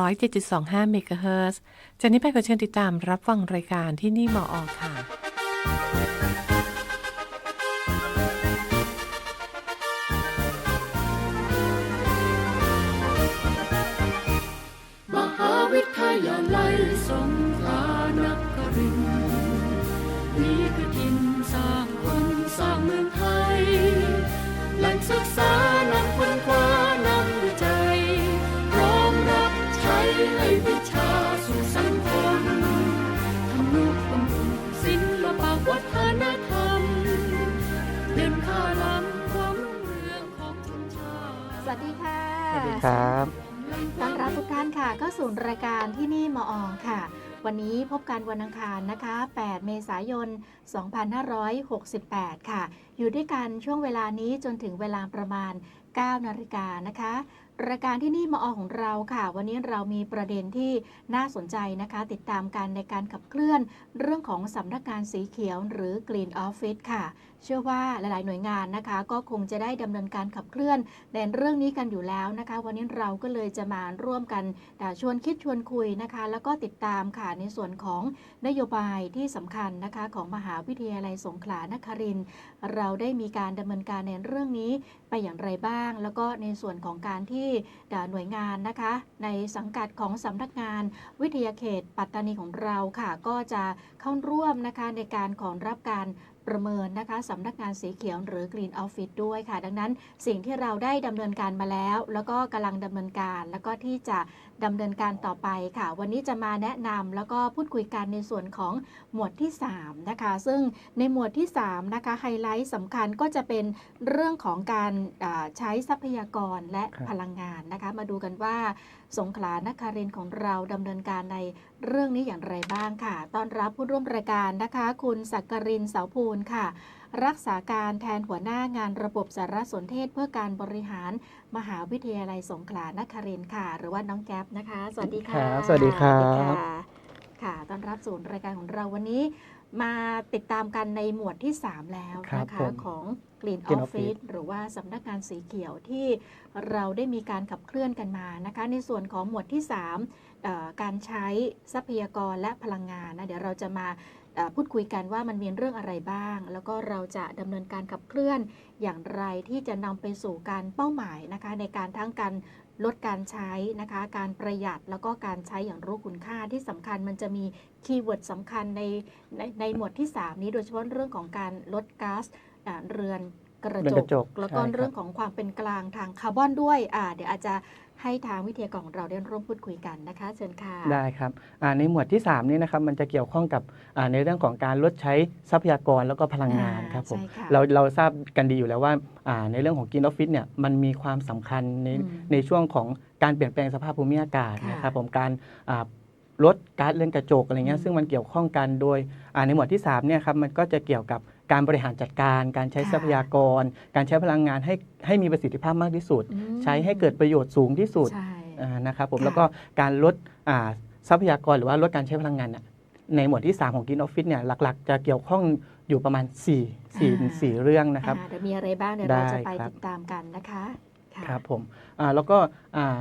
107.25เมกะเฮิรตซ์จากนี้ไปขอเชิญติดตามรับฟังรายการที่นี่มออค่ะ ครับต้อนรับทุกท่านค่ะ ก็สู่รายการที่นี่มออค่ะ วันนี้พบกันวันอังคารนะคะ 8 เมษายน 2568 ค่ะ อยู่ด้วยกันช่วงเวลานี้จนถึงเวลาประมาณ 9 นาฬิกานะคะรายการที่นี่มาอของเราค่ะ วันนี้เรามีประเด็นที่น่าสนใจนะคะ ติดตามกันในการขับเคลื่อนเรื่องของสำนักงานสีเขียวหรือ Green Office ค่ะ เชื่อว่าหลาย ๆ หน่วยงานนะคะ ก็คงจะได้ดำเนินการขับเคลื่อนในเรื่องนี้กันอยู่แล้วนะคะ วันนี้เราก็เลยจะมาร่วมกันอ่าชวนคิดชวนคุยนะคะ แล้วก็ติดตามค่ะในส่วนของนโยบายที่สำคัญนะคะของมหาวิทยาลัยสงขลานครินทร์ เราได้มีการดำเนินการในเรื่องนี้ไปอย่างไรบ้าง แล้วก็ในส่วนของการที่หน่วยงานนะคะ ในสังกัดของสำนักงานวิทยาเขตปัตตานีของเราค่ะ ก็จะเข้าร่วมนะคะในการขอรับการประเมินนะคะสำนักงานสีเขียวหรือ Green Office ด้วยค่ะ ดังนั้นสิ่งที่เราได้ดำเนินการมาแล้ว แล้วก็กำลังดำเนินการ แล้วก็ที่จะ ดำเนินการต่อไปค่ะ วันนี้จะมาแนะนำแล้วก็พูดคุยกันในส่วนของหมวดที่ 3 นะคะ ซึ่งในหมวดที่ 3 นะคะ ไฮไลท์สำคัญก็จะเป็นเรื่องของการอ่าใช้ทรัพยากรและครับพลังงานนะคะ มาดูกันว่าสงขลานครินทร์ของเราดำเนินการในเรื่องนี้อย่างไรบ้างค่ะ ต้อนรับผู้ร่วมรายการนะคะ คุณสักกรินเสาภูลค่ะ รักษาการแทนหัวหน้างานระบบสารสนเทศเพื่อการบริหารมหาวิทยาลัยสงขลานครินทร์ค่ะ หรือว่าน้องแก๊ปนะคะ สวัสดีค่ะครับสวัสดีครับสวัสดีค่ะค่ะต้อนรับสู่รายการของเราวันนี้มาติดตามกันในหมวดที่ 3 แล้วครับนะคะผมของ Green Green Office Office หรือว่าสำนักงานสีเขียวที่เราได้มีการขับเคลื่อนกันมานะคะในส่วนของหมวดที่3เอ่อการใช้ทรัพยากรและพลังงานนะเดี๋ยวเราจะมาเอ่อ พูดคุยกันว่ามันมีเรื่องอะไรบ้าง แล้วก็เราจะดำเนินการขับเคลื่อนอย่างไรที่จะนำไปสู่การเป้าหมายนะคะในการทั้งการลดการใช้นะคะ การประหยัดแล้วก็การใช้อย่างรู้คุณค่าที่สำคัญมันจะมีคีย์เวิร์ดสำคัญในในในหมวดที่ 3 นี้โดยเฉพาะเรื่องของการลดก๊าซอ่าเรือนกระเรือนจกระจกกแล้วก็ใช่ครับเรื่องของความเป็นกลางทางคาร์บอนด้วยอ่าเดี๋ยวอาจจะ ให้ทางวิทยากรของเราได้ร่วมพูดคุยกันนะคะเชิญค่ะ ได้ครับอ่าในหมวดที่ 3 นี้นะครับมันจะเกี่ยวข้องกับอ่าในเรื่องของการลดใช้ทรัพยากรแล้วก็พลังงานอ่าครับผมใช่ค่ะเราเราทราบกันดีอยู่แล้วว่าอ่าในเรื่องของกินออฟฟิศเนี่ยมันมีความสำคัญในอืมในช่วงของการเปลี่ยนแปลงสภาพภูมิอากาศค่ะนะครับผมการอ่าลดก๊าซเรือนกระจกอะไรเงี้อืยม ซึ่งมันเกี่ยวข้องกันโดยอ่าในหมวดที่3เนี่ยครับมันก็จะเกี่ยวกับ การบริหารจัดการ การใช้ค่ะทรัพยากร การใช้พลังงานให้ให้มีประสิทธิภาพมากที่สุดอืมใช้ให้เกิดประโยชน์สูงที่สุดใช่อ่านะครับผมค่ะแล้วก็การลดอ่าทรัพยากรหรือว่าลดการใช้พลังงานน่ะในหมวดที่ 3 ของกินออฟฟิศเนี่ยหลักๆ จะเกี่ยวข้องอยู่ประมาณ 4 4 4เรื่องนะครับอ่าเดี๋ยวมีอะไรบ้างเดี๋ยวเราได้จะไปครับติดตามกันนะคะะครับผมอ่าแล้วก็อ่า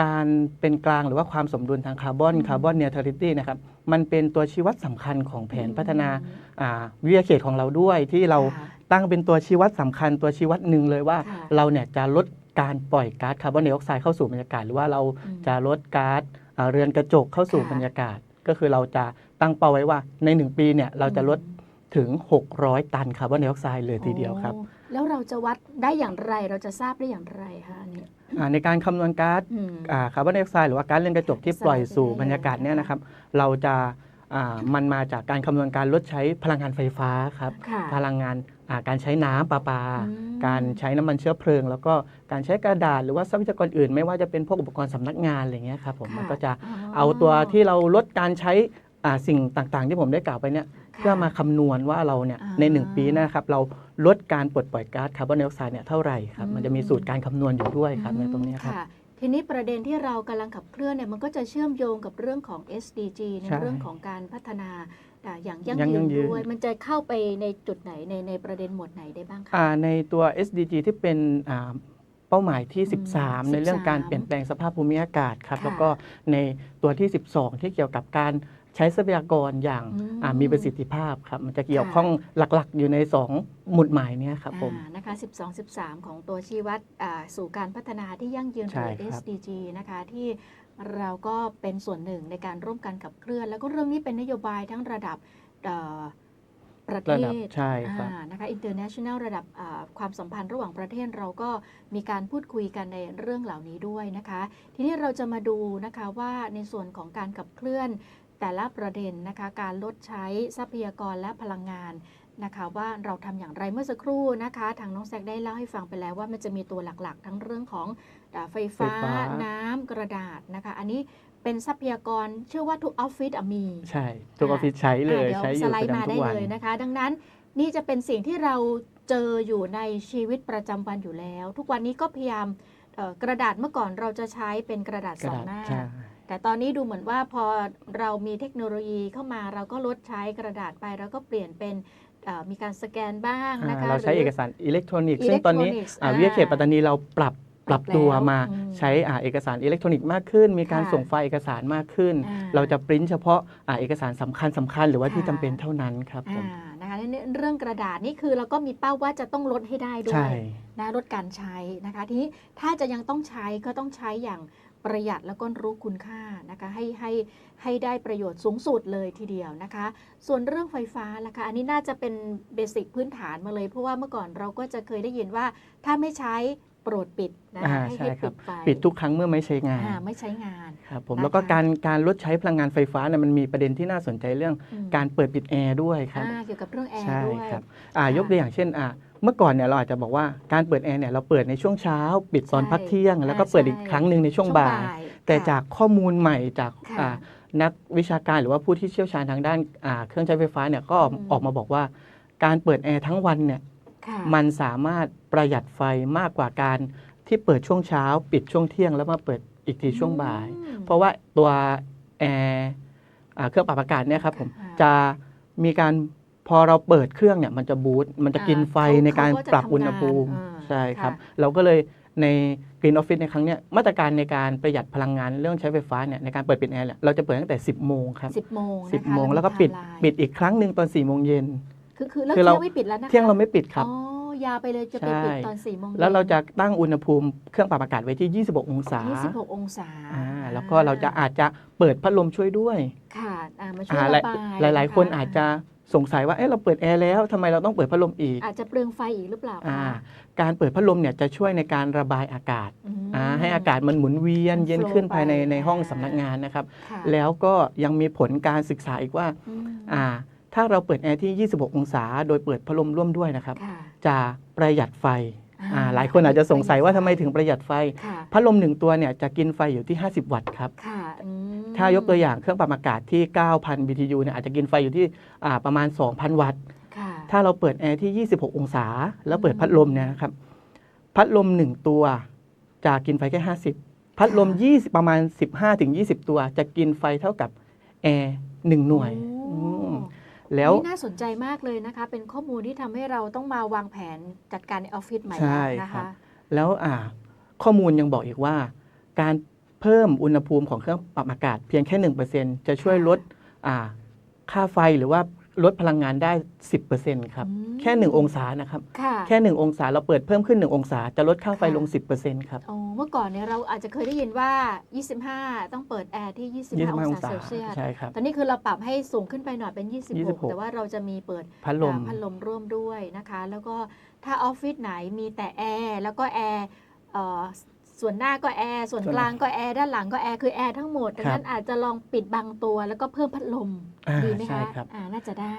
การเป็นกลางหรือว่าความสมดุลทางคาร์บอนอืมคาร์บอนเน u t ท a ลิตี้นะครับ มันเป็นตัวชี้วัดสำคัญของแผนอืมพัฒนาอ่าวิทยาเขตของเราด้วยที่เราค่ะตั้งเป็นตัวชี้วัดสำคัญตัวชี้วัดหนึ่งเลยว่าค่ะเราเนี่ยจะลดการปล่อยก๊าซคาร์บอนไดออกไซด์เข้าสู่บรรยากาศ หรือว่าเราอืมจะลดก๊าซอ่าเรือนกระจกเข้าสู่ค่ะบรรยากาศ ก็คือเราจะตั้งเป้าไว้ว่าใน 1 ปีเนี่ยเราจะลดถึง 600 ตันคาร์บอนไดออกไซด์เลยทีเดียวครับโอ้แล้วเราจะวัดได้อย่างไรเราจะทราบได้อย่างไรคะอันนี้อ่าในการคำนวณก๊าซอืมอ่าคาร์บอนไดออกไซด์หรือว่าก๊าซเรือนกระจกที่ปล่อยสู่บรรยากาศเนี่ยนะครับ เราจะอ่ามันมาจากการคำนวณการลดใช้พลังงานไฟฟ้าครับ ค่ะ พลังงานอ่าการใช้น้ำประปา อืม การใช้น้ำมันเชื้อเพลิง แล้วก็การใช้กระดาษหรือว่าทรัพยากรอื่น ไม่ว่าจะเป็นพวกอุปกรณ์สำนักงานอะไรเงี้ยครับผมค่ะมันก็จะอ๋อเอาตัวที่เราลดการใช้อ่าสิ่งต่างๆ ที่ผมได้กล่าวไปเนี่ยค่ะ เพื่อมาคำนวณว่าเราเนี่ยอ่าใน 1 ปีนะครับเราลดการปลดปล่อยก๊าซคาร์บอนไดออกไซด์เนี่ยเท่าไหร่ครับอืมมันจะมีสูตรการคำนวณอยู่ด้วยครับในตรงเนี้ยครับค่ะ ทีนี้ประเด็นที่เรากำลังขับเคลื่อนเนี่ยมันก็จะเชื่อมโยงกับเรื่องของ SDG ในใช่ เรื่องของการพัฒนาอ่าอย่างยั่งยั่งยืนยืน ด้วย มันจะเข้าไปในจุดไหนในในประเด็นหมวดไหนได้บ้างคะ อ่าในตัว SDG ที่เป็นอ่าเป้าหมายที่ อืม13 ในเรื่องการ13เปลี่ยนแปลงสภาพภูมิอากาศครับ ค่ะแล้วก็ในตัวที่ 12 ที่เกี่ยวกับการ ใช้ทรัพยากรอย่างอืมอ่ามีประสิทธิภาพครับมันจะเกี่ยวค่ะข้องหลักๆ อยู่ใน 2 หมุดหมายเนี้ครับผมอ่านะคะ 12 13 ของตัวชี้วัดอ่าสู่การพัฒนาที่ยั่งยืนหใช่รือครับ SDG นะคะที่เราก็เป็นส่วนหนึ่งในการร่วมกันขับเคลื่อน แล้วก็เรื่องนี้เป็นนโยบายทั้งระดับเอ่อประเทระดับศใช่ครับอ่านะคะ international ระดับอ่าความสัมพันธ์ระหว่างประเทศเราก็มีการพูดคุยกันในเรื่องเหล่านี้ด้วยนะคะ ทีนี้เราจะมาดูนะคะว่าในส่วนของการขับเคลื่อน แต่ละประเด็นนะคะการลดใช้ทรัพยากรและพลังงานนะคะว่าเราทำอย่างไรเมื่อสักครู่นะคะ ทางน้องแซกได้เล่าให้ฟังไปแล้วว่ามันจะมีตัวหลักๆ ทั้งเรื่องของอ่าไฟฟ้าไฟฟ้าน้ำกระดาษนะคะ อันนี้เป็นทรัพยากรเชื่อว่าทุกออฟฟิศอะมี ใช่ ทุกออฟฟิศใช้เลยอะใช้อเดี๋ยวสยู่ไลประด์มาจำทุได้กวันเลยนะคะ ดังนั้นนี่จะเป็นสิ่งที่เราเจออยู่ในชีวิตประจำวันอยู่แล้ว ทุกวันนี้ก็พยายามเอ่อกระดาษเมื่อก่อนเราจะใช้เป็นกระดาษกสระองดาษหน้าใช่ แต่ตอนนี้ดูเหมือนว่าพอเรามีเทคโนโลยีเข้ามาเราก็ลดใช้กระดาษไปเราก็เปลี่ยนเป็นเอ่อมีการสแกนบ้างอ่านะคะเราใช้หเอกสารอิเล็กทรอนิกส์ซึ่งตอนนี้ Electronics อ่าอ่าวิทยาเขตปัตตานีเราปรับปรับปรับตัวแล้วมาอืมใช้อ่าเอกสารอิเล็กทรอนิกส์มากขึ้น มีการค่ะส่งไฟล์เอกสารมากขึ้นอ่าเราจะปริ้นเฉพาะอ่าเอกสารสำคัญสำคัญหรือว่าที่ค่ะจำเป็นเท่านั้นครับผมอ่านะคะนี่เรื่องกระดาษนี่คือเราก็มีเป้าว่าจะต้องลดให้ได้ด้วใช่ยนะลดการใช้นะคะทีนี้ถ้าจะยังต้องใช้ก็ต้องใช้อย่าง ประหยัดแล้วก็รู้คุณค่านะคะให้ให้ให้ได้ประโยชน์สูงสุดเลยทีเดียวนะคะ ส่วนเรื่องไฟฟ้าล่ะคะอันนี้น่าจะเป็นเบสิกพื้นฐานมาเลยเพราะว่าเมื่อก่อนเราก็จะเคยได้ยินว่าถ้าไม่ใช้โปรดปิดนะอ่าคะให้ใช่ให้ครัปิบ ดไฟปิดทุกครั้งเมื่อไม่ใช้งานอ่าไม่ใช้งาน ครับผมนะคะ แล้วก็การการลดใช้พลังงานไฟฟ้าเนี่ยมันมีประเด็นที่น่าสนใจเรื่องอืมการเปิดปิดแอร์ด้วยครับ อ่าเกี่ยวกับเรื่องแอร์ใช่ด้วย ครับอ่าค่ะยกตัวอย่างเช่นอ่า เมื่อก่อนเนี่ยเราอาจจะบอกว่าการเปิดแอร์เนี่ยเราเปิดในช่วงเช้า ปิดตอนใช่พักเที่ยง แล้วก็เปิดอีกใช่ครั้งหนึ่งในช่วงบ่าย แต่ค่ะจากข้อมูลใหม่จากค่ะอ่านักวิชาการหรือว่าผู้ที่เชี่ยวชาญทางด้านอ่าเครื่องใช้ไฟฟ้าเนี่ยก็ออกอืมออกมาบอกว่า การเปิดแอร์ทั้งวันเนี่ยค่ะมันสามารถประหยัดไฟมากกว่าการที่เปิดช่วงเช้า ปิดช่วงเที่ยงแล้วมาเปิดอีกทีช่วงบ่ายอืมเพราะว่าตัวแอร์อ่าเครื่องปรับอากาศเนี่ยครับผมค่ะจะมีการ พอเราเปิดเครื่องเนี่ยมันจะบูตมันจะกินไฟอ่าในการเขาก็จะปรับทำงานอุณหภูมิอ่าใช่ครับค่ะเราก็เลยใน Green Office ในครั้งเนี้ยมาตรการในการประหยัดพลังงานเรื่องใช้ไฟฟ้าเนี่ยในการเปิดปิดแอร์เนี่ยเราจะเปิดตั้งแต่ 10 โมงครับสิบโมงนะคะ10 โมงแล้วก็ปิดมีไทม์ไลน์ปิดอีกครั้งหนึ่งตอน 4 โมงเย็นคือคือเลิกคือเที่เรายงไม่ปิดแล้วนะคะเที่ยงเราไม่ปิดครับอ๋อยาวไปเลยจะไปใช่ปิดตอนสี่โมงย็นแล้วเราจะตั้งอุณหภูมิเครื่องปรับอากาศไว้ที่ 26 องศา 26 องศาอ่าแล้วก็เราจะอาจจะเปิดพัดลมช่วยด้วย ค่ะอ่ามาช่วยอ่าระหลายบายหลายะะๆคนอาจจะ สงสัยว่าเอ๊ะเราเปิดแอร์แล้วทำไมเราต้องเปิดพัดลมอีกอาจจะเปลืองไฟอีกหรือเปล่าอ่าคะการเปิดพัดลมเนี่ยจะช่วยในการระบายอากาศอืมอ่าให้อากาศมันหมุนเวียนมันเย็นขึ้น flow ภายในไปในห้องอ่าสำนักงานนะครับ ค่ะแล้วก็ยังมีผลการศึกษาอีกว่าอืมอ่า ถ้าเราเปิดแอร์ที่ 26 องศา โดยเปิดพัดลมร่วมด้วยนะครับ ค่ะจะประหยัดไฟอ่าอ่าหลายคนอาจจะสงสัยว่าทำไมถึงประหยัดไฟ ค่ะ พัดลมหนึ่งตัวเนี่ยจะกินไฟอยู่ที่ 50 วัตต์ครับ ค่ะอืม ถ้ายกตัวอย่างเครื่องปรับอากาศที่ 9,000 BTU เนี่ยอาจจะกินไฟอยู่ที่อ่าประมาณ 2,000 วัตต์ค่ะถ้าเราเปิดแอร์ที่ 26 องศา แล้วเปิดพัดลมเนี่ยนะครับ พัดลม 1 ตัวจะกินไฟแค่ 50 พัดลม 20 ประมาณ 15-20 ตัว จะกินไฟเท่ากับแอร์1หน่วยโอ้อืมแล้วนี่น่าสนใจมากเลยนะคะ เป็นข้อมูลที่ทำให้เราต้องมาวางแผนจัดการในออฟฟิศใหม่ใช่แล้วนะครัคะบแล้วอ่าข้อมูลยังบอกอีกว่า การเพิ่มอุณหภูมิของเครื่องปรับอากาศเพียงแค่ 1%จะช่วยลดอ่าค่าไฟหรือว่าลดพลังงานได้ 10%ครับอืมแค่ 1 องศานะครับค่ะแค่ 1 องศาเราเปิดเพิ่มขึ้น 1 องศา จะลดค่าไฟค่ะลง 10%ครับอ๋อเมื่อก่อนเนี่ยเราอาจจะเคยได้ยินว่า 25 ต้องเปิดแอร์ที่ 25 25อองงศาศาเซลเซียสใช่ครับตอนนี้คือเราปรับให้สูงขึ้นไปหน่อยเป็น 26 26แต่ว่าเราจะมีเปิดพัดลมอ่าพัดลมร่วมด้วยนะคะ แล้วก็ถ้าออฟฟิศไหนมีแต่แอร์แล้วก็แอร์เอ่อ ส่วนหน้าก็แอร์ส่วนส่วนกลางก็แอร์ด้านหลังก็แอร์คือแอร์ทั้งหมดดังนั้นอาจจะลองปิดบางตัวแล้วก็เพิ่มพัดลมอ่าดีไหมใช่คะครับ อ่าน่าจะได้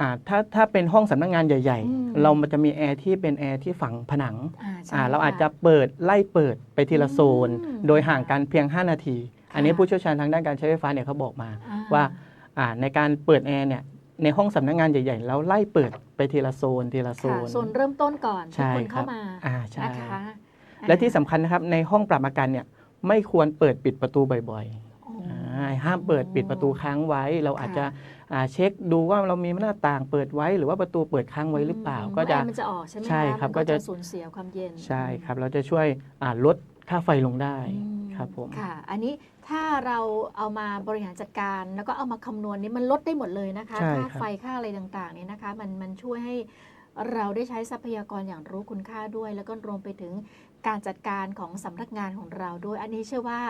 อ่าถ้าถ้าเป็นห้องสำนักงานใหญ่ อืม ๆ เรามันจะมีแอร์ที่เป็นแอร์ที่ฝังผนังอ่าใช่อ่าเราค่อาจจะเปิดไล่เปิดไปทีละโซน อืมโดยห่างกันเพียง 5 นาทีค่ะอันนี้ผู้เชี่ยวชาญทางด้านการใช้ไฟฟ้าเนี่ยเขาบอกมา อ่ว่าอ่าในการเปิดแอร์เนี่ยในห้องสำนักงานใหญ่ๆแล้วไล่เปิดไปทีละโซนทีละโซค่ะน โซนเริ่มต้นก่อนที่ใช่คนครัเข้าบมาอ่าใช่ นะคะ และที่สำคัญนะครับในห้องปรับอากาศเนี่ยไม่ควรเปิดปิดประตูบ่อยอ๋อๆอ่าช่ห้ามเปิดปิดประตูค้างไว้ เราอาจจะอ่าเช็คดูว่าเรามีหน้าต่างเปิดไว้ หรือว่าประตูเปิดค้างไว้หรือเปล่ามก็จะแอร์มันจะออกใช่ไหมใช่ะครับมันก็จะสูญเสียความเย็นใช่ครับ เราจะช่วยอ่าลดค่าไฟลงได้อืมครับผมค่ะ อันนี้ถ้าเราเอามาบริหารจัดการ แล้วก็เอามาคำนวณนี่มันลดได้หมดเลยนะคะใช่ค่าครับไฟค่าอะไรต่างๆเนี่ยนะคะ มันมันช่วยให้เราได้ใช้ทรัพยากรอย่างรู้คุณค่าด้วย แล้วก็รวมไปถึง การจัดการของสำนักงานของเราด้วยอันนี้เชื่อว่า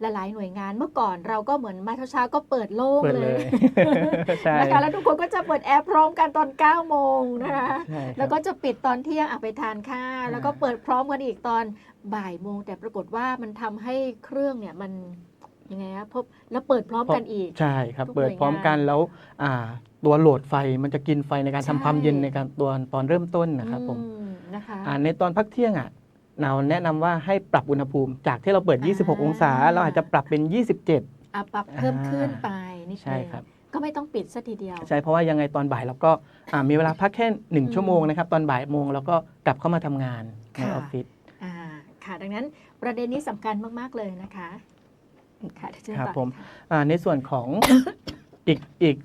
หลายๆหน่วยงานเมื่อก่อนเราก็เหมือนมาเช้าๆก็เปิดโล่งเปิดเลเลยยใช่นะคะแล้วทุกคนก็จะเปิดแอร์พร้อมกันตอน9โมงนะคะใช่ครับแล้วก็จะปิดตอนเที่ยงอะไปทานข้าวแล้วก็เปิดพร้อมกันอีกตอนบ่ายโมงแต่ปรากฏว่ามันทำให้เครื่องเนี่ยมันยังไงครับพบแล้วเปิดพร้อมกันอีก ใช่ครับทุกเปิดหน่วยงานพร้อมกันแล้วอ่าตัวโหลดไฟมันจะกินไฟในการใช่ทำความเย็นในการตัวตอนเริ่มต้นนะครับผมอืมนะคะอ่าในตอนพักเที่ยงอะ เราแนะนำว่าให้ปรับอุณหภูมิ จากที่เราเปิดอ่า26 องศา เราอาจจะปรับเป็น 27 อะปรับเพิ่มขึ้นไปนิดใช่นึงครับ ก็ไม่ต้องปิดซะทีเดียว ใช่เพราะว่ายังไงตอนบ่ายเราก็อ่ามีเวลาพักแค่อืม1ชั่วโมงนะครับ ตอนบ่ายโมงเราก็กลับเข้ามาทำงานในค่ะ ออฟฟิศ อ่าค่ะ ดังนั้นประเด็นนี้สำคัญมากๆเลยนะคะค่ะเดี๋ยวเชิญครับต่อผมค่ะอ่าในส่วนของ อีกอีก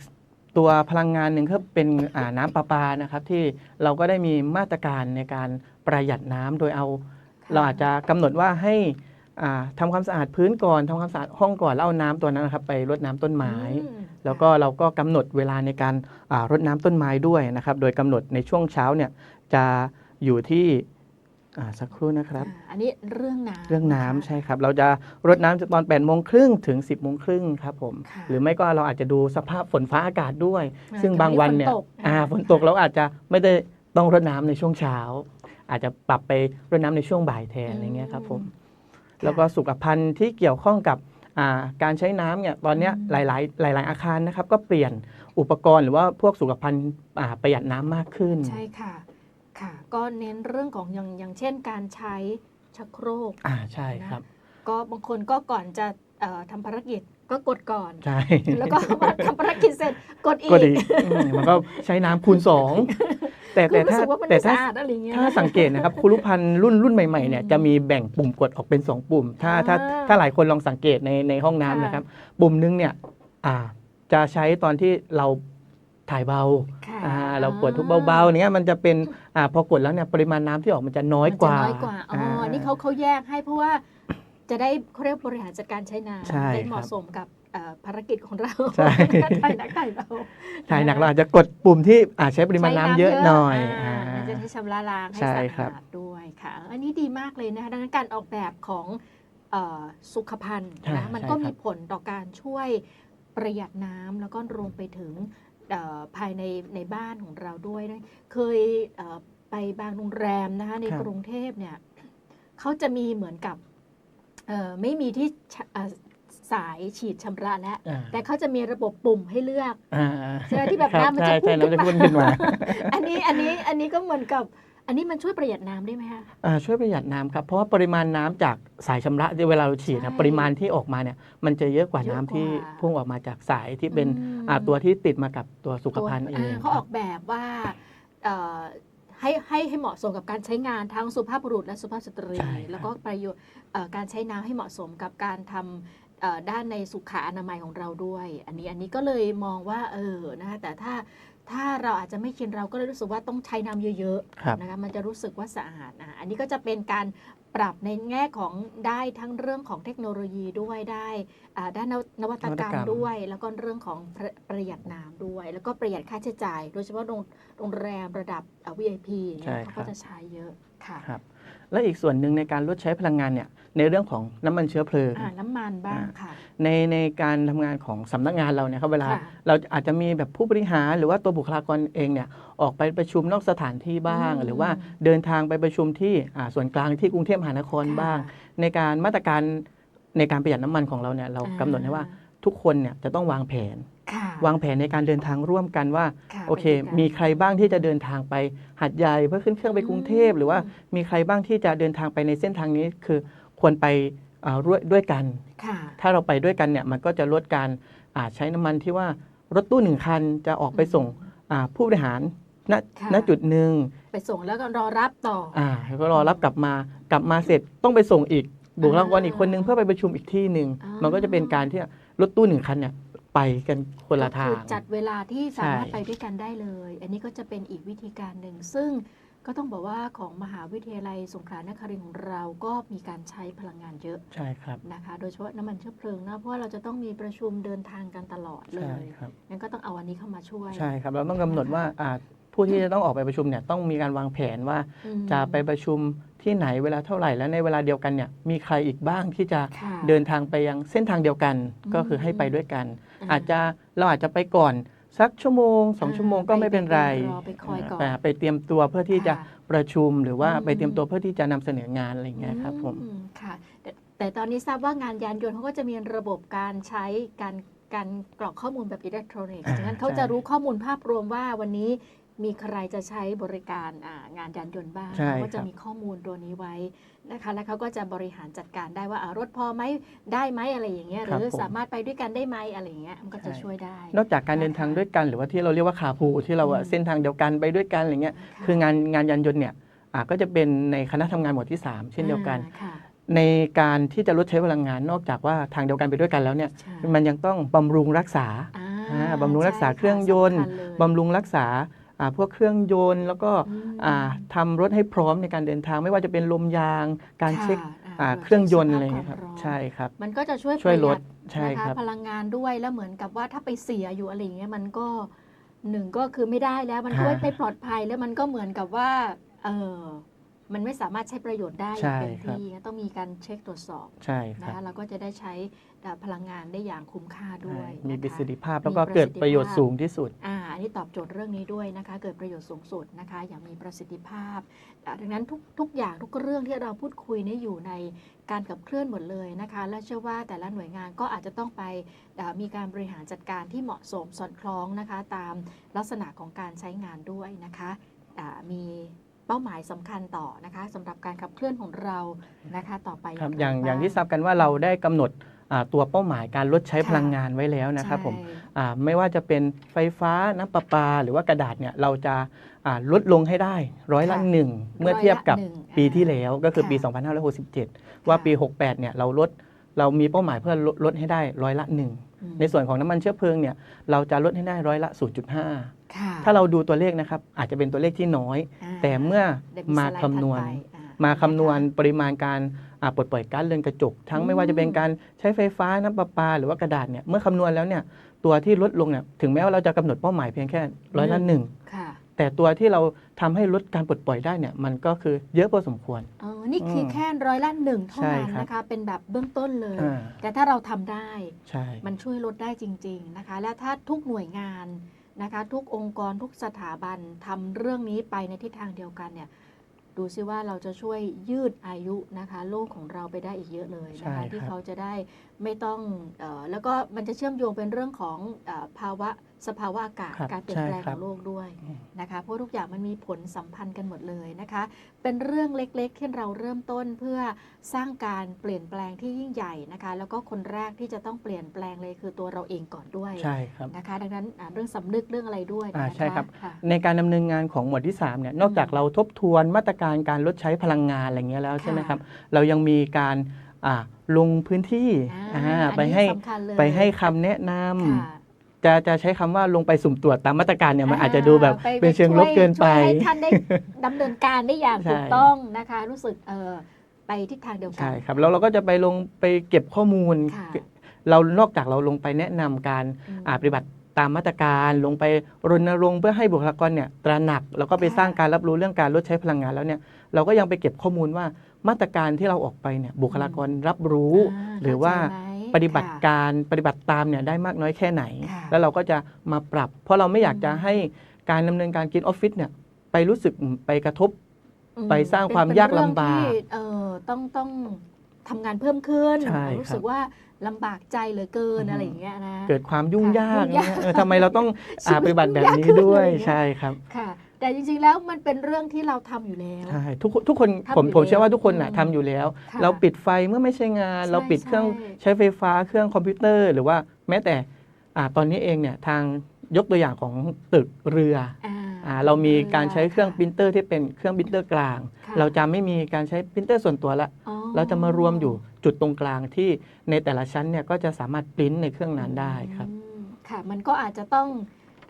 ตัวพลังงานหนึ่งก็เป็นอ่าน้ำประปานะครับที่เราก็ได้มีมาตรการในการประหยัดน้ำโดยเอาค่ะ เราอาจจะกำหนดว่าให้อ่าทำความสะอาดพื้นก่อนทำความสะอาดห้องก่อนแล้วเอาน้ำตัวนั้นนะครับไปรดน้ำต้นไม้อืมแล้วก็เราก็กำหนดเวลาในการอ่ารดน้ำต้นไม้ด้วยนะครับ โดยกำหนดในช่วงเช้าเนี่ยจะอยู่ที่อ่าสักครู่นะครับอ่าอันนี้เรื่องน้ำเรื่องน้ำนะคะใช่ครับ เราจะรดน้ำจากตอน8ปดโมงครึ่งถึง 10บโมงครึ่งครับผมค่ะหรือไม่ก็เราอาจจะดูสภาพฝนฟ้าอากาศด้วยอ่าซึ่งบางวันเนี่ยฝนตกอ่าอ่าฝนตกเราอาจจะไม่ได้ต้องรดน้ำในช่วงเช้า อาจจะปรับไปรดน้ำในช่วงบ่ายแทนอะไรเงี้ยครับผมแล้วก็สุขภัณฑ์ที่เกี่ยวข้องกับอ่าการใช้น้ำเนี่ยตอนเนี้ยอืมหลาย ๆ หลาย ๆ อาคารนะครับ ก็เปลี่ยนอุปกรณ์หรือว่าพวกสุขภัณฑ์อ่าประหยัดน้ำมากขึ้น ใช่ค่ะค่ะ ก็เน้นเรื่องของอย่างอย่างเช่น การใช้ชักโครกอ่าใช่ครับ ก็บางคนก็ก่อนจะเอ่อทำภารกิจ ก็กดก่อน ใช่ แล้วก็มาทำภารกิจเสร็จกดอีกก็ดีอืมมันก็ใช้น้ำคูณสองแต่คืแต่อรู้ถ้าสึกว่ามันแต่ไม่ถ้าสะอาดอะไรอย่างเงี้ยถ้าสังเกตนะครับคุรุพันธ์รุ่นรุ่นใหม่ๆเนี่ยอืมจะมีแบ่งปุ่มกดออกเป็น 2 ปุ่ม ถ้าถ้าอ่าถ้าหลายคนลองสังเกตในในห้องน้ำค่ะนะครับ ปุ่มนึงเนี่ยอ่าจะใช้ตอนที่เราถ่ายเบาค่ะอ่าเรากดทุกเบาๆเนี้ยมันจะเป็นอ่าพอกดแล้วเนี่ยปริมาณน้ำที่ออกมันจะน้อยกว่ามันจะน้อยกว่าอ๋ออานี่เขาเขาแยกให้เพราะว่า จะได้เขาเรียกบริหารจัดการใช้น้ำใช่ได้เหมาะครับ สมกับเอ่อภารกิจของเราใช่ ถ่ายนักถ่ายเราถ่ายหนักเราอาจจะกดปุ่มที่อ่าใช้ปริมาณน้ำเยอะหน่อยอ่าอ่า มันจะได้ชำระล้างให้ใช่สะครัอาบ ดด้วยค่ะ อันนี้ดีมากเลยนะคะดังนั้นการออกแบบของเอ่อสุขภัณฑ์ใช่นะมันใช่ก็คมีรับผลต่อการช่วยประหยัดน้ำแล้วก็รวมไปถึงเอ่อภายในในบ้านของเราด้วยนะเคยเอ่อไปบางโรงแรมนะคะในครับกรุงเทพเนี่ยเขาจะมีเหมือนกับเอ่อ ไม่มีที่ชะเอ่อสายฉีดชำระแล้วอ่าแต่เขาจะมีระบบปุ่มให้เลือกอ่าใช่ไหมที่แบบครับน้ำมันจะใช่ใช่พุ่งน้ำจะขึ้นมาพุ่งขึ้นมาอันนี้อันนี้อันนี้ก็เหมือนกับอันนี้มันช่วยประหยัดน้ำได้ไหมคะอ่าช่วยประหยัดน้ำครับ เพราะว่าปริมาณน้ำจากสายชำระที่เวลาเราฉีดใช่นะปริมาณที่ออกมาเนี่ยมันจะเยอะกว่าเยอะน้ำกว่าที่พุ่งออกมาจากสายที่เป็นอืมอ่าตัวที่ติดมากับตัวสุขตัวภัณฑ์เองาเขาออกแบบว่าเอ่อ ให้ให้ให้เหมาะสมกับการใช้งานทั้งสุภาพบุรุษและสุภาพสตรี ใช่ครับ แล้วก็ประโยชน์เอ่อการใช้น้ำให้เหมาะสมกับการทำเอ่อด้านในสุขอนามัยของเราด้วย อันนี้อันนี้ก็เลยมองว่าเออนะคะแต่ถ้า ถ้าเราอาจจะไม่ชินเราก็เลยรู้สึกว่าต้องใช้น้ำเยอะๆครับนะคะมันจะรู้สึกว่าสะอาดนะอันนี้ก็จะเป็นการปรับในแง่ของได้ทั้งเรื่องของเทคโนโลยีด้วยได้อ่าด้านนวนวัตกรรมนวัตกรรม ด้วย แล้วก็เรื่องของประประหยัดน้ำด้วย แล้วก็ประหยัดค่าใช้จ่าย โดยเฉพาะโรงโรงแรมระดับอ่า VIP อย่างใช่เงี้ยครับเขาก็จะใช้เยอะค่ะ ครับและอีกส่วนหนึ่งในการลดใช้พลังงานเนี่ย ในเรื่องของน้ำมันเชื้อเพลิงอ่าน้ำมันบ้างอ่าค่ะ ในในการทำงานของสำนักงานเราเนี่ยครับเวลาค่ะ เราอาจจะมีแบบผู้บริหารหรือว่าตัวบุคลากรเองเนี่ยออกไปประชุมนอกสถานที่บ้างอืมหรือว่าเดินทางไปประชุมที่อ่าส่วนกลางที่กรุงเทพมหานครบ้าง ในการมาตรการในการประหยัดน้ำมันของเราเนี่ยเราอ่กำหนดให้ว่าทุกคนเนี่ยจะต้องวางแผน ค่ะวางแผนในการเดินทางร่วมกันว่าะโอเคไปด้วยกันมีใครบ้างที่จะเดินทางไปหัดใหญ่เพื่อขึ้นเครื่องไปกรุงเทพ หรือว่ามีใครบ้างที่จะเดินทางไปในเส้นทางนี้ คือ ควรไปอ่าร่วมด้วยกันค่ะถ้าเราไปด้วยกันเนี่ยมันก็จะลดการอ่าใช้น้ำมันที่ว่ารถตู้หนึ่งคันจะออกไปส่งอ่าผู้บริหารณค่ะณจุดหนึ่งไปส่งแล้วก็รอรับต่อออ่าแล้วก็รอรับกลับมากลับมาเสร็จต้องไปส่งอีกบุคลากรอีกคนนึงเพื่อไปประชุมอีกที่หนึ่งอ่ามัมันก็จะเป็นการที่รถตู้หนึ่งคันเนี่ยไปกันคนละทาก็งคือจัดเวลาที่สามารถใช่ไปด้วยกันได้เลย อันนี้ก็จะเป็นอีกวิธีการหนึ่งซึ่ง ก็ต้องบอกว่าของมหาวิทยาลัยสงขลานครินทร์ของเราก็มีการใช้พลังงานเยอะใช่ครับนะคะ โดยเฉพาะน้ำมันเชื้อเพลิงนะเพราะว่าเราจะต้องมีประชุมเดินทางกันตลอดเลใช่ยครับงั้นก็ต้องเอาอันนี้เข้ามาช่วย ใช่ครับ เราต้องกำหนดว่าอ่าผู้ที่จะต้องออกไปประชุมเนี่ยต้องมีการวางแผนว่าอืมจะไปประชุมที่ไหนเวลาเท่าไหร่และในเวลาเดียวกันเนี่ยมีใครอีกบ้างที่จะค่ะเดินทางไปยังเส้นทางเดียวกันอืมก็คือให้ไปด้วยกันอ่าอาจจะเราอาจจะไปก่อน สักชั่วโมงสองอ่าชั่วโมงก็ไม่เป็นไรไปรอไปคอยก่อนาไปเตรียมตัวเพื่อที่จะค่ะประชุมหรือว่าอืมไปเตรียมตัวเพื่อที่จะนำเสนองานอะไรอย่างเงี้ยครับผมอืมค่ะแต่แต่ตอนนี้ทราบว่างานยานยนต์เขาก็จะมีระบบการใช้การการกรอกข้อมูลแบบอิเล็กทรอนิกส์อ่าดังนั้นเขาใช่จะรู้ข้อมูลภาพรวมว่าวันนี้ มีใครจะใช้บริการอ่างานยานยนต์บ้าง ใช่เขาก็คจะรับ มีข้อมูลตัวนี้ไว้นะคะ แล้วเขาก็จะบริหารจัดการได้ว่าอ่ารถพอไหมได้ไหมอะไรอย่างเงี้ยหรือสามารถไปด้วยกันได้ไหมอะไรอย่างเงี้ยมันก็จะช่วยได้ นอกจากการเดินทางด้วยกันหรือว่าที่เราเรียกว่าคาพูที่เราอะอืม เส้นทางเดียวกันไปด้วยกันอะไรเงี้ยะคืองานงานยานยนต์เนี่ยอ่าก็จะเป็นในคณะทำงานหมวดที่ 3 เช่นเดียวกัน อ่าค่ะในการที่จะลดใช้พลังงานนอกจากว่าทางเดียวกันไปด้วยกันแล้วเนี่ยใช่มันยังต้องบำรุงรักษา อ่าอ่าบำรุงรักษาใช่เครื่องยนต์ สำคัญเลย บำรุงรักษาอ่า พวกเครื่องยนต์ แล้วก็อืมอ่าทำรถให้พร้อมในการเดินทาง ไม่ว่าจะเป็นลมยาง การเช็คค่ะอ่าตวจเครื่องยนต์สภาพอะไรอย่างเงี้ยครับวามร้อนใช่ครับ มันก็จะช่วยช่วยลดประหใช่นะคคะรับพลังงานด้วยแล้วเหมือนกับว่าถ้าไปเสียอยู่อะไรอย่างเงี้ยมันก็หนึ่งก็คือไม่ได้แล้วมันก็ค่ะไม่ปลอดภัยแล้วมันก็เหมือนกับว่าเออ มันไม่สามารถใช้ประโยชน์ได้อย่างเต็มใช่ครับที่ต้องมีการเช็คตรวจสอบใช่คนะรับคะเราก็จะได้ใช้เอ่อพลังงานได้อย่างคุ้มค่าด้วยใช่มีนะคะประสิทธิภาพแล้วก็มีประสิทธิภาพเกิดประโยชน์สูงที่สุดอ่าอันนี้ตอบโจทย์เรื่องนี้ด้วยนะคะ เกิดประโยชน์สูงสุดนะคะ อย่างมีประสิทธิภาพอ่าดังนั้นทุกทุกอย่างทุกเรื่องที่เราพูดคุยนี่อยู่ในการขับเคลื่อนหมดเลยนะคะ และเชื่อว่าแต่ละหน่วยงานก็อาจจะต้องไปอ่ามีการบริหารจัดการที่เหมาะสมสอดคล้องนะคะ ตามลักษณะของการใช้งานด้วยนะคะอ่ามีเป้าหมายสำคัญต่อนะคะสำหรับการขับเคลื่อนของเรานะคะต่อไปครับไรอย่างอย่างบ้ที่ทราบกันว่าเราได้กำหนดอ่าตัวเป้าหมายการลดใช้ค่ะพลังงานไว้แล้วนะครับผมใช่อ่าไม่ว่าจะเป็นไฟฟ้าน้ำประปา หรือว่ากระดาษเนี่ยเราจะอ่าลดลงให้ได้ร้อยละค่ะหนึ่งเมื่อเทียบกับร้อยละหนึ่งปีอ่าที่แล้วก็คือปีค่ะ2567 ว่าปี 68เนี่ยเราลดเรามีเป้าหมายเพื่อลดลดให้ได้ร้อยละหนึ่งอืม ในส่วนของน้ำมันเชื้อเพลิงเนี่ยเราจะลดให้ได้ร้อยละ 0.5ค่ะถ้าเราดูตัวเลขนะครับอาจจะเป็นตัวเลขที่น้อยอ่าแต่เมื่อเดี๋ยวมาสไลด์คำนวณถัดไปอ่มาคำนวณปริมาณการอ่าปลดปล่อยก๊าซเรือนกระจก ทั้งอืมไม่ว่าจะเป็นการใช้ไฟฟ้าน้ำประปา หรือว่ากระดาษเนี่ยเมื่อคำนวณแล้วเนี่ยตัวที่ลดลงเนี่ยถึงแม้ว่าเราจะกำหนดเป้าหมายเพียงแค่ร้อยละหนึ่งค่ะ แต่ตัวที่เราทำให้ลดการปลดปล่อยได้เนี่ยมันก็คือเยอะพอสมควร เออนี่คืออมแค่ร้อยละหนึ่งเท่าใช่นั้นครับนะคะ เป็นแบบเบื้องต้นเลย อ่า แต่ถ้าเราทำได้ ใช่ มันช่วยลดได้จริง ๆนะคะ และถ้าทุกหน่วยงานนะคะ ทุกองค์กรทุกสถาบันทำเรื่องนี้ไปในทิศทางเดียวกันเนี่ย ดูซิว่าเราจะช่วยยืดอายุนะคะ โลกของเราไปได้อีกเยอะเลยนะคะที่เขาจะได้ไม่ต้องเออแล้วก็มันจะเชื่อมโยงเป็นเรื่องของเออภาวะ สภาวะอากาศครับการเปลี่ยนแปลงใช่คขรับองโลกด้วยอืมนะคะเพราะทุกอย่างมันมีผลสัมพันธ์กันหมดเลยนะคะ เป็นเรื่องเล็กๆ ที่เราเริ่มต้นเพื่อสร้างการเปลี่ยนแปลงที่ยิ่งใหญ่นะคะ แล้วก็คนแรกที่จะต้องเปลี่ยนแปลงเลยคือตัวเราเองก่อนด้วยใช่ครับ นะคะ ดังนั้นอ่าเรื่องสำนึกเรื่องอะไรด้วยอ่านะคะใช่ครับะ ในการดำเนินงานของหมวดที่3เนี่ยนอกจากเราทบทวนมาตรการการลดใช้พลังงานอะไรเงี้ยแล้วใช่ไหมครับ เรายังมีการอ่าลงพื้นที่อ่าอ่าอันไปนี้ให้สำคัญเลยไปให้คำแนะนำ ค่ะ จะจะใช้คำว่าลงไปสุ่มตรวจตามมาตรการเนี่ยมันอาจจะดูแบบไปเป็นเชิงลบช่วยเกินไปช่วยให้ท่านได้ดำเนินการได้อย่างใช่ถูกต้องนะคะ รู้สึกเออไปทิศทางเดียวกัใช่ครับแล้วเราก็จะไปลงไปเก็บข้อมูลค่ะเรานอกจากเราลงไปแนะนำการอืมอ่าปฏิบัติตามมาตรการลงไปรณรงค์เพื่อให้บุคลากรเนี่ยตระหนัก แล้วก็ไปค่ะสร้างการรับรู้เรื่องการลดใช้พลังงานแล้วเนี่ยเราก็ยังไปเก็บข้อมูลว่ามาตรการที่เราออกไปเนี่ยบุคลากรรับรู้าหรือว่าเข้ใจไหม ปฏิบัติค่ะการปฏิบัติตามเนี่ยได้มากน้อยแค่ไหนค่ะแล้วเราก็จะมาปรับ เพราะเราไม่อยากจะอืมให้การดำเนินการกินออฟฟิศเนี่ยไปรู้สึกไปกระทบอืมไปสร้างความเป็นยากเป็นเรื่องลำบากที่เออต้องต้องทำงานเพิ่มขึ้นใช่รู้คสึรักบว่าลำบากใจเหลือเกินอืมอะไรอย่างเงี้ยนะ เกิดความยุ่งค่ะยากยุ่งยากเนี่ยเออทำไมเราต้องชีวิตอ่าปฏิบัติแบบนี้ยุ่งยากขึ้นด้วยอะไรอย่างเงี้ยใช่ครับค่ะ แต่จริงๆแล้วมันเป็นเรื่องที่เราทำอยู่แล้ว ใช่ทุกคนทุกคนทำผมอยู่ผมเชื่อว่าแล้วทุกคนน่ะอืมทำอยู่แล้วค่ะเราปิดไฟเมื่อไม่ใช่งานใช่เราปิดเครื่องใช่ใช้ไฟฟ้าเครื่องคอมพิวเตอร์ หรือว่าแม้แต่อ่าตอนนี้เองเนี่ยทางยกตัวอย่างของตึกเรืออ่าอ่าเรามีการใช้เครื่องค่ะปรินเตอร์ที่เป็นเครื่องปรินเตอร์กลางค่ะเราจะไม่มีการใช้ปรินเตอร์ส่วนตัวละอ๋อเราจะมารวมอยู่จุดตรงกลางที่ในแต่ละชั้นเนี่ยก็จะสามารถปริ้นในเครื่องนั้นได้ครับอืมค่ะ มันก็อาจจะต้อง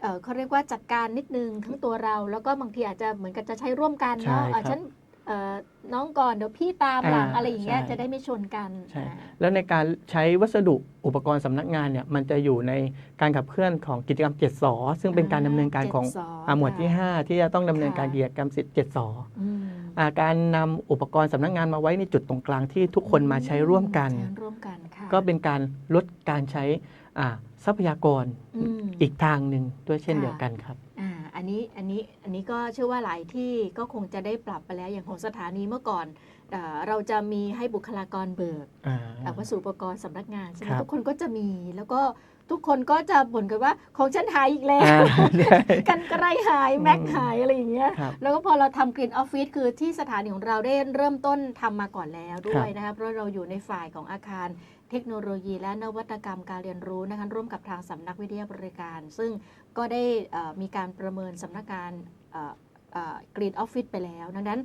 เอ่อเขาเรียกว่าจัดการนิดนึงทั้งตัวเรา แล้วก็บางทีอาจจะเหมือนกับจะใช้ร่วมกันเนาะใช่ครับอะฉันเอ่อน้องก่อนเดี๋ยวพี่ตามหลังอ่าอะไรอย่างเงี้ยใช่ จะได้ไม่ชนกันใช่ อ่าแล้วในการใช้วัสดุอุปกรณ์สำนักงานเนี่ยมันจะอยู่ในการขับเคลื่อนของกิจกรรม7สอซึ่งเป็นการดำเนินการของเจ็ดสอ่าหมวดที่ ค่ะ 5 ที่จะต้องดำเนินการค่ะ กิจกรรม7สออืมอ่าการนำอุปกรณ์สำนักงานมาไว้ในจุดตรงกลางที่ทุกคนมาใช้ร่วมกัน ใช้ร่วมกันค่ะก็เป็นการลดการใช้อ่า ทรัพยากรอืมอีกทางหนึ่งด้วยเช่นค่ะเดียวกันครับ อ่าอันนี้อันนี้อันนี้ก็เชื่อว่าหลายที่ก็คงจะได้ปรับไปแล้วอย่างของสถานีเมื่อก่อนเอ่อเราจะมีให้บุคลากรเบิก อ่าเอ่อวัสดุอุปกรณ์สำนักงานใช่ไหมครับ ทุกคนก็จะมีแล้วก็ทุกคนก็จะบ่นกันว่าของฉันหายอีกแล้ว อ่าใช่กันไกรหายแม็กอืม หายอะไรอย่างเงี้ยครับ แล้วก็พอเราทำกรีนออฟฟิศคือที่สถานีของเราได้เริ่มต้นทำมาก่อนแล้วด้วยนะคะเพราะเราอยู่ในฝ่ายของอาคาร เทคโนโลยีและนวัตกรรมการเรียนรู้นะคะร่วมกับทางสำนักวิทยาบริการ ซึ่งก็ได้เอ่อมีการประเมินสำนักงานกรีนออฟฟิศไปแล้ว ดังนั้น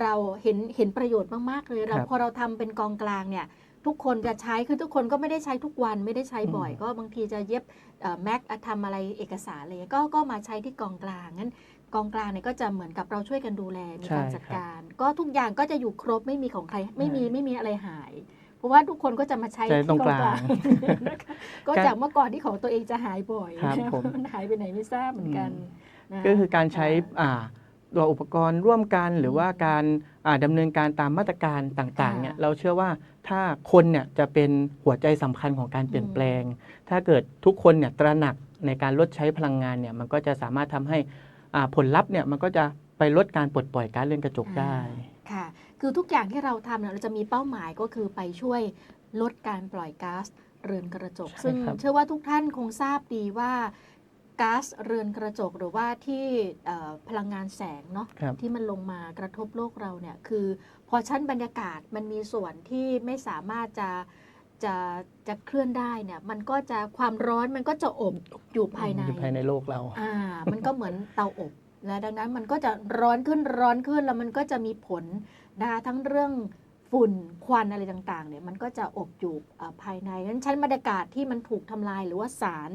เราเห็นเห็นประโยชน์มาก ๆ เลยเราครับพอเราทำเป็นกองกลางเนี่ยทุกคนจะใช้คือทุกคนก็ไม่ได้ใช้ทุกวันไม่ได้ใช้บ่อยอืมก็บางทีจะเย็บแม็กทำอะไรเอกสารอะไรก็ก็มาใช้ที่กองกลางงั้นกองกลางเนี่ยก็จะเหมือนกับเราช่วยกันดูแลมีการใช่จัดครับการ ก็ทุกอย่างก็จะอยู่ครบไม่มีของใครไม่มีใช่ไม่มีอะไรหายเพ ราะว่าทุกคนก็จะมาใช้ใช้ตรงกลางนะคะก็จากเมื่อก่อนที่ของตัวเองจะหายบ่อยครับผม มันหายไปไหนไม่ทราบเหมือนกันนะก็คือการใช้อ่าตัวอุปกรณ์ร่วมกันหรือว่าการอ่าดำเนินการตามมาตรการต่างๆเนี่ยเราเชื่อว่าถ้าคนเนี่ยจะเป็นหัวใจสำคัญของการเปลี่ยนแปลง ถ้าเกิดทุกคนเนี่ยตระหนักในการลดใช้พลังงานเนี่ยมันก็จะสามารถทำให้อ่าผลลัพธ์เนี่ยมันก็จะไปลดการปลดปล่อยก๊าซเรือนกระจกได้ค่ะ คือทุกอย่างที่เราทำเนี่ยเราจะมีเป้าหมายก็คือไปช่วยลดการปล่อยก๊าซเรือนกระจกใช่ซึ่งครับเชื่อว่าทุกท่านคงทราบดีว่าก๊าซเรือนกระจกหรือว่าที่เอ่อพลังงานแสงเนาะครับที่มันลงมากระทบโลกเราเนี่ยคือพอชั้นบรรยากาศมันมีส่วนที่ไม่สามารถจะจะจะเคลื่อนได้เนี่ยมันก็จะความร้อนมันก็จะอบอยู่ภายในอยู่ภายในโลกเราอ่ามันก็เหมือนเตาอบและดังนั้นมันก็จะร้อนขึ้นร้อนขึ้นแล้วมันก็จะมีผล นะคะทั้งเรื่องฝุ่นควันอะไรต่างๆเนี่ยมันก็จะอบอยู่อ่าภายในนั้นชั้นบรรยากาศที่มันถูกทำลายหรือว่าสาร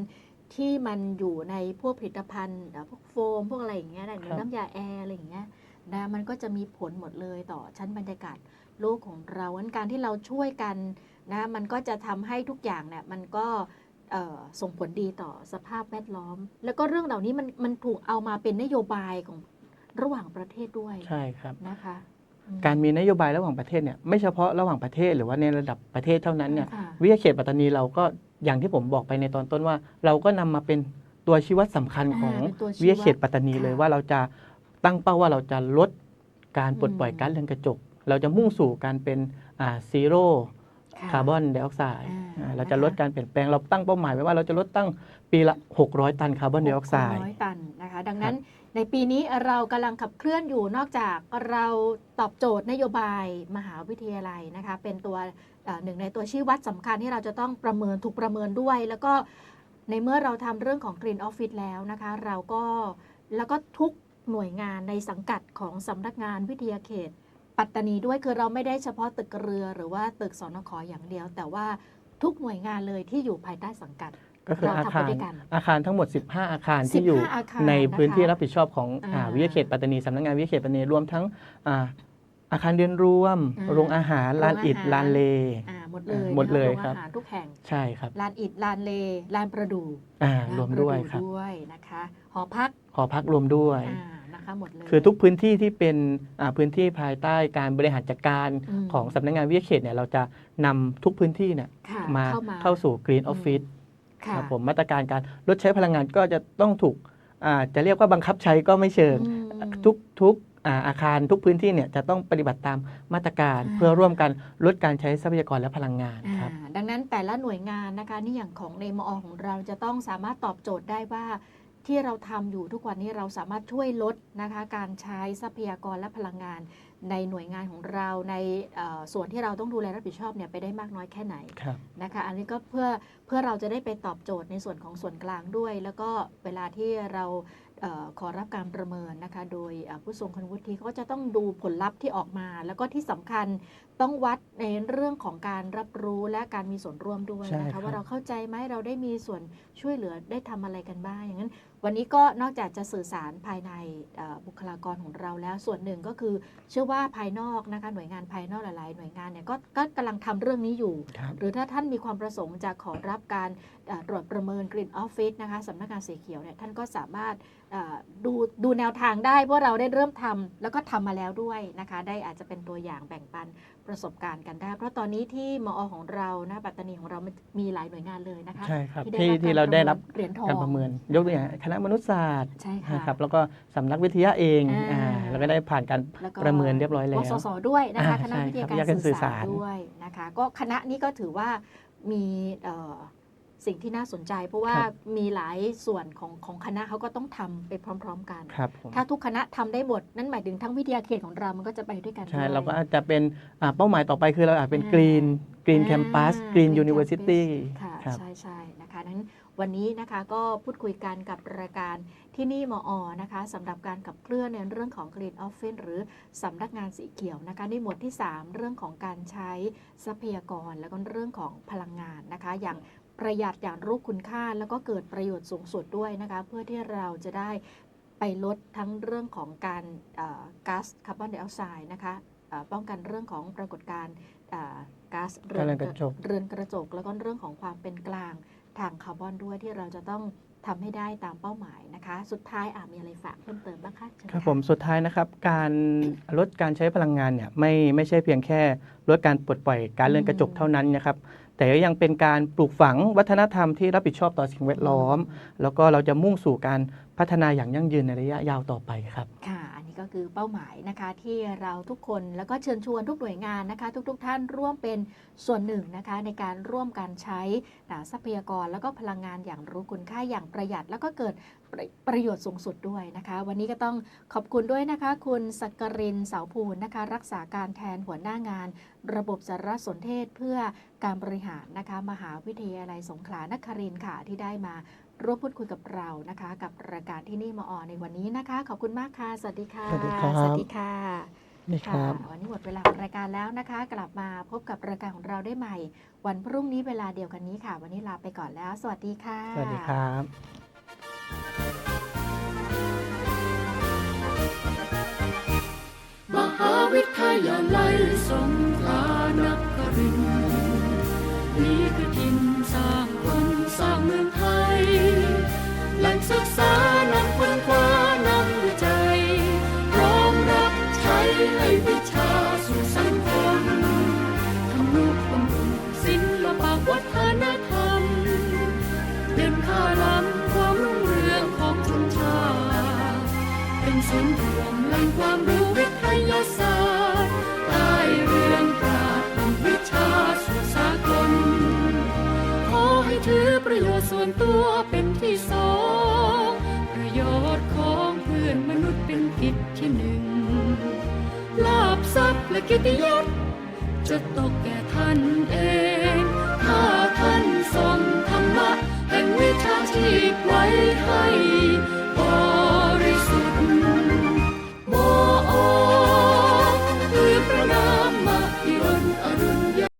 ที่มันอยู่ในพวกผลิตภัณฑ์อ่าพวกโฟมพวกอะไรอย่างเงี้ยนะหรือครับน้ำยาแอร์อะไรอย่างเงี้ยนะมันก็จะมีผลหมดเลยต่อชั้นบรรยากาศโลกของเรางั้นการที่เราช่วยกันนะมันก็จะทำให้ทุกอย่างเนี่ยมันก็เอ่อส่งผลดีต่อสภาพแวดล้อม แล้วก็เรื่องเหล่านี้มันมันถูกเอามาเป็นนโยบายของระหว่างประเทศด้วยใช่ครับนะคะอืม การมีนโยบายระหว่างประเทศเนี่ยไม่เฉพาะระหว่างประเทศหรือว่าในระดับประเทศเท่านั้นเนี่ยค่ะวิทยาเขตปัตตานีเราก็อย่างที่ผมบอกไปในตอนต้นว่า เราก็นำมาเป็นตัวชี้วัดสำคัญของอ่าเป็นตัวชี้วิทยาเขตปัตตานีค่ะเลยว่าเราจะตั้งเป้าว่าเราจะลดการปลดปล่อยอืมก๊าซเรือนกระจก เราจะมุ่งสู่การเป็นซีโร่ค่ะคาร์บอนไดออกไซด์อ่าเราจะนะคะลดการเปลี่ยนแปลงเราตั้งเป้าหมายไว้ว่าเราจะลดตั้งปีละ 600 ตันคาร์บอนไดออกไซด์600ตันนะคะดังนั้น ในปีนี้เรากำลังขับเคลื่อนอยู่นอกจากเราตอบโจทย์นโยบายมหาวิทยาลัยนะคะเป็นตัวหนึ่งในตัวชี้วัดสำคัญที่เราจะต้องประเมินถูกประเมินด้วย แล้วก็ในเมื่อเราทำเรื่องของ Green Office แล้วนะคะ เราก็แล้วก็ทุกหน่วยงานในสังกัดของสำนักงานวิทยาเขต ปัตตานีด้วยคือเราไม่ได้เฉพาะตึกเรือหรือว่าตึกสนขอย่างเดียว แต่ว่าทุกหน่วยงานเลยที่อยู่ภายใต้สังกัด ก็คือเราอาทำไปคารด้วยกันอาคารทั้งหมด 15 อาคารที่อยู่15อาคารในพื้นที่นะคะรับผิดชอบของอ่าอ่าวิทยาเขตปัตตานีสำนักงานวิทยาเขตปัตตานีรวมทั้งอ่าอาคารเรียนรวมอ่าโรงอาหารลานอิฐโรงอาหารลานเลอ่าหมดเลยหมดเลยนะะครับโงอาหารทุกแห่งใช่ครับลานอิฐลานเลลานประดู่อ่าลานรวมด้วยประครับด้วยนะคะหอพักหอพักรวมด้วยอ่านะคะหมดเลยคือทุกพื้นที่ที่เป็นอ่าพื้นที่ภายใต้การบริหารจัดการมของสำนักงานวิทยาเขตเนี่ยเราจะนำทุกพื้นที่เนี่ยค่ะมาเข้ามาเข้าสู่ Green Office ค่ะ ครับผมมาตรการการลดใช้พลังงานก็จะต้องถูกอ่าจะเรียกว่าบังคับใช้ก็ไม่เชิงอืมทุกทุกอ่าอาคารทุกพื้นที่เนี่ยจะต้องปฏิบัติตามมาตรการอ่าเพื่อร่วมกันลดการใช้ทรัพยากรและพลังงานครับอ่าดังนั้นแต่ละหน่วยงานนะคะนี่อย่างของในมอของเราจะต้องสามารถตอบโจทย์ได้ว่าที่เราทำอยู่ทุกวันนี้เราสามารถช่วยลดนะคะการใช้ทรัพยากรและพลังงาน ในหน่วยงานของเราในเอ่อส่วนที่เราต้องดูแลรับผิดชอบเนี่ยไปได้มากน้อยแค่ไหนครับนะคะ อันนี้ก็เพื่อเพื่อเราจะได้ไปตอบโจทย์ในส่วนของส่วนกลางด้วย แล้วก็เวลาที่เราเออขอรับการประเมินนะคะ โดยเอ่อผู้ทรงคุณวุฒิเขาก็จะต้องดูผลลัพธ์ที่ออกมา แล้วก็ที่สำคัญ ต้องวัดในเรื่องของการรับรู้และการมีส่วนร่วมด้วยใช่นะครัคะบ ว่าเราเข้าใจไหมเราได้มีส่วนช่วยเหลือได้ทำอะไรกันบ้าง อย่างนั้น วันนี้ก็นอกจากจะสื่อสารภายในเอ่อบุคลากรของเราแล้วส่วนหนึ่งก็คือ เชื่อว่าภายนอกนะคะหน่วยงานภายนอกหลายๆ หน่วยงานเนี่ยก็ก็กำลังทำเรื่องนี้อยู่ ครับ หรือถ้าท่านมีความประสงค์จะขอรับการเอ่อตรวจประเมินกรีนออฟฟิศนะคะสำนักงานสีเขียวเนี่ยท่านก็สามารถเอ่อดูดูแนวทางได้เพราะเราได้เริ่มทำแล้วก็ทำมาแล้วด้วยนะคะ ได้อาจจะเป็นตัวอย่างแบ่งปันประสบการณ์กันได้ เพราะตอนนี้ที่มอของเรานะปัตตานีของเรามันมีหลายหน่วยงานเลยนะคะใช่ครับได้ที่รับที่เราได้รับเหรียญทองการประเมิน ยกตัวอย่างคณะมนุษยศาสตร์ใช่ค่ะนะครับแล้วก็สำนักวิทยาเองอ่าอ่าแล้วก็ได้ผ่านการแล้วก็ประเมินเรียบร้อยแล้ววสสด้วยนะคะอ่าคณะวิทยาใช่ครับการวิทยาการสื่สื่ออสาสารรด้วยนะคะก็คณะนี้ก็ถือว่ามีเอ่อ สิ่งที่น่าสนใจ เพราะว่าครับมีหลายส่วนของของคณะเขาก็ต้องทำไปพร้อม ๆ กันครับผมถ้าทุกคณะทำได้หมดนั่นหมายถึงทั้งวิทยาเขตของเรา มันก็จะไปด้วยกันใช่ด้วยเราก็อาจจะเป็นอ่าเป้าหมายต่อไปคือเราอาจเป็นอ่ากรีนกรีนอ่าแคมปัสกรีน Green ยูนิเวอร์ซิตี้ Campus ค่ะครับใช่ใช่นะคะนั้นวันนี้นะคะก็พูดคุยกันกับรายการที่นี่มอนะคะสำหรับการขับเคลื่อนในเรื่องของ Green Office หรือสำนักงานสีเขียวนะคะในหมวดที่ 3 เรื่องของการใช้ทรัพยากร แล้วก็เรื่องของพลังงานนะคะ อย่าง ประหยัดอย่างรู้คุณค่า แล้วก็เกิดประโยชน์สูงสุดด้วยนะคะเพื่อที่เราจะได้ไปลดทั้งเรื่องของการเอ่อก๊าซคาร์บอนไดออกไซด์นะคะเอ่อป้องกันเรื่องของปรากฏการณ์เอ่อก๊าซเรือนกระจกเรือนกระจก แล้วก็เรื่องของความเป็นกลางทางคาร์บอนด้วยที่เราจะต้องทำให้ได้ตามเป้าหมายนะคะ สุดท้ายอามีอะไรฝากเพิ่มเติมบ้างคะเชิญครับะผมสุดท้ายนะครับ การลดการใช้พลังงานเนี่ยไม่ไม่ใช่เพียงแค่ลดการปลดปล่อยการเรือนกระจกเท่านั้นนะครับ แต่ก็ยังเป็นการปลูกฝังวัฒนธรรมที่รับผิดชอบต่อสิ่งแวดล้อม แล้วก็เราจะมุ่งสู่การพัฒนาอย่างยั่งยืนในระยะยาวต่อไปครับค่ะ นี่ก็คือเป้าหมายนะคะที่เราทุกคนแล้วก็เชิญชวนทุกหน่วยงานนะคะ ทุกๆทท่านร่วมเป็นส่วนหนึ่งนะคะ ในการร่วมกันใช้ทรัพยากรแล้วก็พลังงานอย่างรู้คุณค่าอย่างประหยัด แล้วก็เกิดประประโยชน์สูงสุดด้วยนะคะ วันนี้ก็ต้องขอบคุณด้วยนะคะ คุณสักกรินเสาภูลนะคะ รักษาการแทนหัวหน้างาน ระบบสารสนเทศเพื่อการบริหารนะคะ มหาวิทยาลัยสงขลานครินทร์ค่ะที่ได้มา ร่วมพูดคุยกับเรานะคะ กับรายการที่นี่มาออนในวันนี้นะคะ ขอบคุณมากค่ะ สวัสดีค่ะ สวัสดีครับ สวัสดีค่ะนี่ครับค่ะวันนี้หมดเวลาของรายการแล้วนะคะ กลับมาพบกับรายการของเราได้ใหม่ วันพรุ่งนี้เวลาเดียวกันนี้ค่ะ วันนี้ลาไปก่อนแล้ว สวัสดีค่ะ สวัสดีครับ มหาวิทยาลัยสงขลานครินทร์นี่คือถิ่นสร้างคนสร้างเมืองไทยแหล่ง ศึกษา กิติยศจะตกแก่ท่านเอง ถ้าท่านทรงธรรมะแห่งวิชาชีพไว้ให้